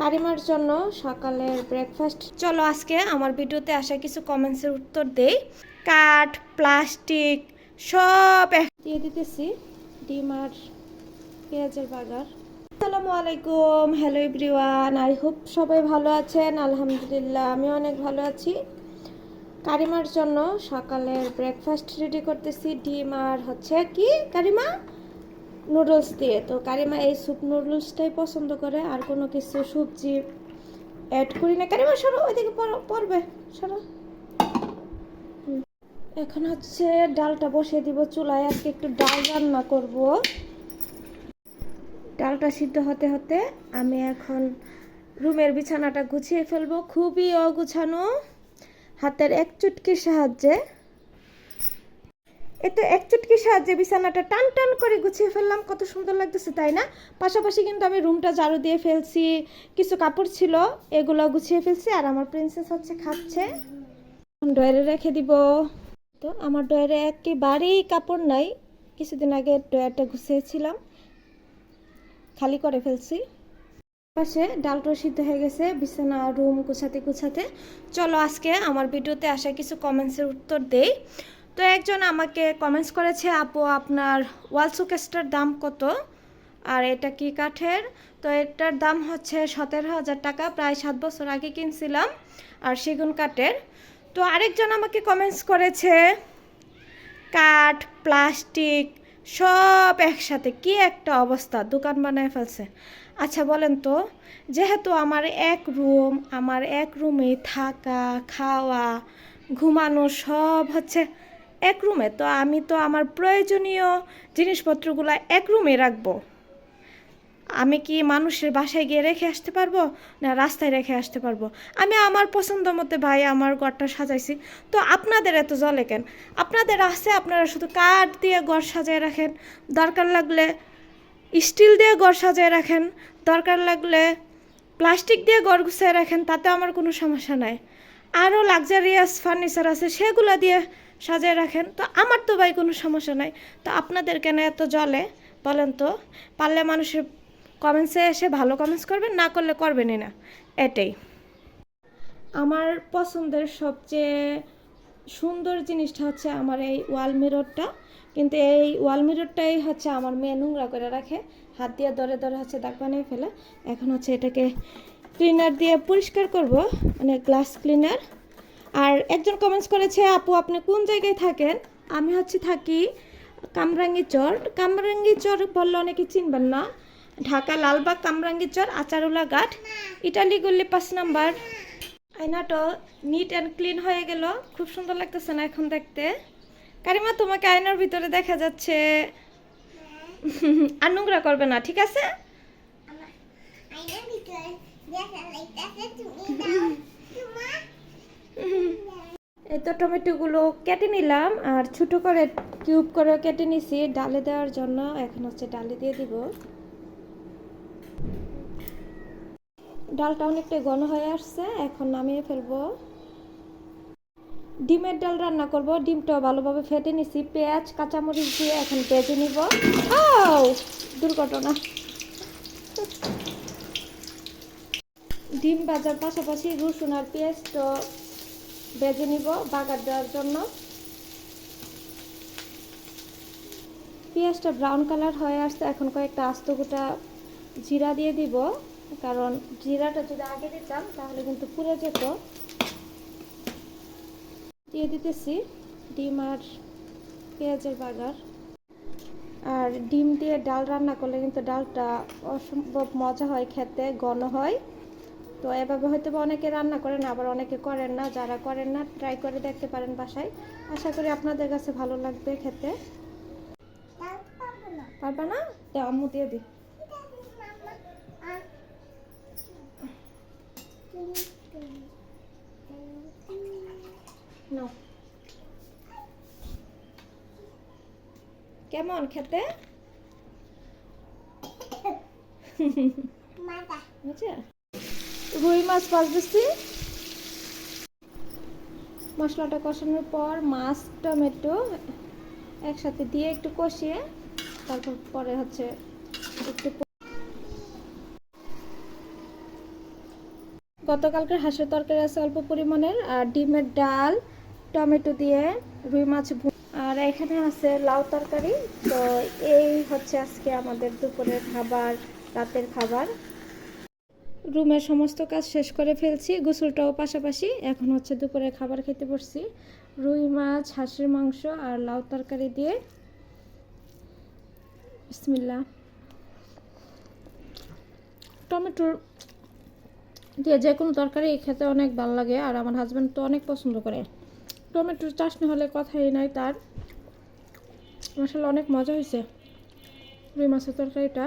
কারিমার জন্য সকালের ব্রেকফাস্ট চলো আজকে আমার ভিডিওতে আসা কিছু কমেন্টসের উত্তর দেই। কাঠ প্লাস্টিক সব দিয়ে দিতেছি ডিম আর পেঁয়াজের বাগার। আসসালামু আলাইকুম হ্যালো এভরিওয়ান আই হোপ সবাই ভালো আছেন, আলহামদুলিল্লাহ, আমি অনেক ভালো আছি। কারিমার জন্য সকালের ব্রেকফাস্ট রেডি করতেছি, ডিম আর হচ্ছে কি, কারিমা? নুডলস দিয়ে। তো কারিমা এই স্যুপ নুডলসটাই পছন্দ করে, আর কোনো কিছু সবজি অ্যাড করি না। কারিমা, সরো, ওইদিকে পড়বে সরো। এখন হচ্ছে ডালটা বসিয়ে দিব চুলায়। আজকে একটু ডাল রান্না করব। ডালটা সিদ্ধ হতে হতে আমি এখন রুমের বিছানাটা গুছিয়ে ফেলব। খুবই অগুছানো। হাতের এক চুটকির সাহায্যে। এতে এক চুটকির সাহায্যে বিছানাটা টান টান করে গুছিয়ে ফেললাম, কত সুন্দর লাগতেছে, তাই না? পাশাপাশি কিন্তু আমি রুমটা ঝাড়ু দিয়ে ফেলছি, কিছু কাপড় ছিল এগুলো গুছিয়ে ফেলছি, আর আমার প্রিন্সেস হচ্ছে খাচ্ছে। ডয়ারে রেখে দিব। তো আমার ডয়ারে একেবারেই কাপড় নাই, কিছুদিন আগে ডয়ারটা গুছিয়েছিলাম, খালি করে ফেলছি। পাশে ডালটা সিদ্ধ হয়ে গেছে, বিছানা রুম গুছাতে গুছাতে। চলো আজকে আমার ভিডিওতে আসা কিছু কমেন্টসের উত্তর দেই। তো একজন আমাকে কমেন্টস করেছে, আপু, আপনার ওয়াল শোকেসটার দাম কত? আর এটা কি কাঠের? তো এটার দাম হচ্ছে সতেরো হাজার টাকা, প্রায় সাত বছর আগে কিনছিলাম, আর সেগুন কাঠের। তো আরেকজন আমাকে কমেন্টস করেছে, কাঠ, প্লাস্টিক, সব একসাথে, কি একটা অবস্থা, দোকান বানায় ফেলছে। আচ্ছা বলেন তো, যেহেতু আমার এক রুম আমার এক রুমে থাকা, খাওয়া, ঘুমানো সব হচ্ছে এক রুমে, তো আমি তো আমার প্রয়োজনীয় জিনিসপত্রগুলো এক রুমে রাখব। আমি কি মানুষের বাসায় গিয়ে রেখে আসতে পারব, না রাস্তায় রেখে আসতে পারব? আমি আমার পছন্দ মতো ভাই আমার ঘরটা সাজাইছি। তো আপনাদের এত জলে কেন? আপনাদের আছে, আপনারা শুধু কাঠ দিয়ে ঘর সাজিয়ে রাখেন। দরকার লাগলে স্টিল দিয়ে ঘর সাজিয়ে রাখেন। দরকার লাগলে প্লাস্টিক দিয়ে ঘর গুছিয়ে রাখেন, তাতে আমার কোনো সমস্যা নাই। আরও লাক্সারিয়াস ফার্নিচার আছে, সেগুলো দিয়ে সাজিয়ে রাখেন। তো আমার তো ভাই কোনো সমস্যা নাই। তো আপনাদের কেন এত জলে বলেন তো, পারলে মানুষের কমেন্টসে এসে ভালো কমেন্টস করবেন, না করলে করবেনই না। এটাই। আমার পছন্দের সবচেয়ে সুন্দর জিনিসটা হচ্ছে আমার এই ওয়াল মিররটা। কিন্তু এই ওয়াল মিররটাই হচ্ছে আমার মেয়ে নোংরা করে রাখে। হাত দিয়ে ধরে ধরে হচ্ছে দাগ বানিয়ে ফেলে। এখন হচ্ছে এটাকে ক্লিনার দিয়ে পরিষ্কার করব মানে গ্লাস ক্লিনার আর একজন কমেন্টস করেছে, আপু, আপনি কোন জায়গায় থাকেন? আমি হচ্ছে থাকি কামরাঙ্গি চর কামরাঙ্গি চর বললে অনেকে চিনবেন না। ঢাকা লালবাগ কামরাঙ্গি চর আচারুলা ঘাট ইটালি গল্লি পাঁচ নাম্বার। আয়নাটা নিট অ্যান্ড ক্লিন হয়ে গেল। খুব সুন্দর লাগতেছে না এখন দেখতে। কারিমা, তোমাকে আয়নার ভিতরে দেখা যাচ্ছে। আর নোংরা করবে না, ঠিক আছে? এই তো টমেটোগুলো কেটে নিলাম, আর ছোট করে কিউব করে কেটে নিছি। ডালে দেওয়ার জন্য এখন হচ্ছে ডালে দিয়ে দিব। ডালটা অনেকটা ঘন হয়ে আসছে, এখন নামিয়ে ফেলব। ডিমের ডাল রান্না করব ডিমটা ভালোভাবে ফেটে নিছি, পেঁয়াজ, কাঁচামরিচ দিয়ে এখন ভেজে নিব। দুর্ঘটনা। ডিম ভাজার পাশাপাশি রসুন আর পেঁয়াজটা ভেজে নিব বাগার দেওয়ার জন্য। পেঁয়াজটা ব্রাউন কালার হয়ে আসছে, এখন কয়েকটা আস্ত গোটা জিরা দিয়ে দিব। কারণ জিরাটা যদি আগে দিতাম, তাহলে কিন্তু পুড়ে যেত। দিয়ে দিতেছি ডিম আর পেঁয়াজের বাগার। আর ডিম দিয়ে ডাল রান্না করলে কিন্তু ডালটা অসম্ভব মজা হয়, খেতে ঘন হয়। তো এভাবে হয়তো বা অনেকে রান্না করেন, আবার অনেকে করেন না। যারা করেন না ট্রাই করে দেখতে পারেন বাসায়। আশা করি আপনাদের কাছে ভালো লাগবে খেতে। পারবা না? আম্মু দিয়ে দি। কেমন খেতে? রুই মাছ ভাজতেছি। মশলাটা কষানোর পর মাছ টমেটো একসাথে দিয়ে একটু কষিয়ে তারপর পরে হচ্ছে একটু গতকালকের হাঁসের তরকারি আছে অল্প পরিমাণের আর ডিমের ডাল টমেটো দিয়ে রুই মাছ ভু- আর এখানে আছে লাউ তরকারি। তো এই হচ্ছে আজকে আমাদের দুপুরের খাবার, রাতের খাবার। রুমের সমস্ত কাজ শেষ করে ফেলছি, গোসলটাও পাশাপাশি। এখন হচ্ছে দুপুরের খাবার খেতে বসছি। রুই মাছ, হাঁসের মাংস আর লাউ তরকারি দিয়ে। বিসমিল্লা টমেটোর দিয়ে যে কোনো তরকারি খেতে অনেক ভালো লাগে, আর আমার হাজব্যান্ড তো অনেক পছন্দ করে। টমেটোর চাটনি হলে কথাই নাই তার। আসলে অনেক মজা হয়েছে রুই মাছের তরকারিটা।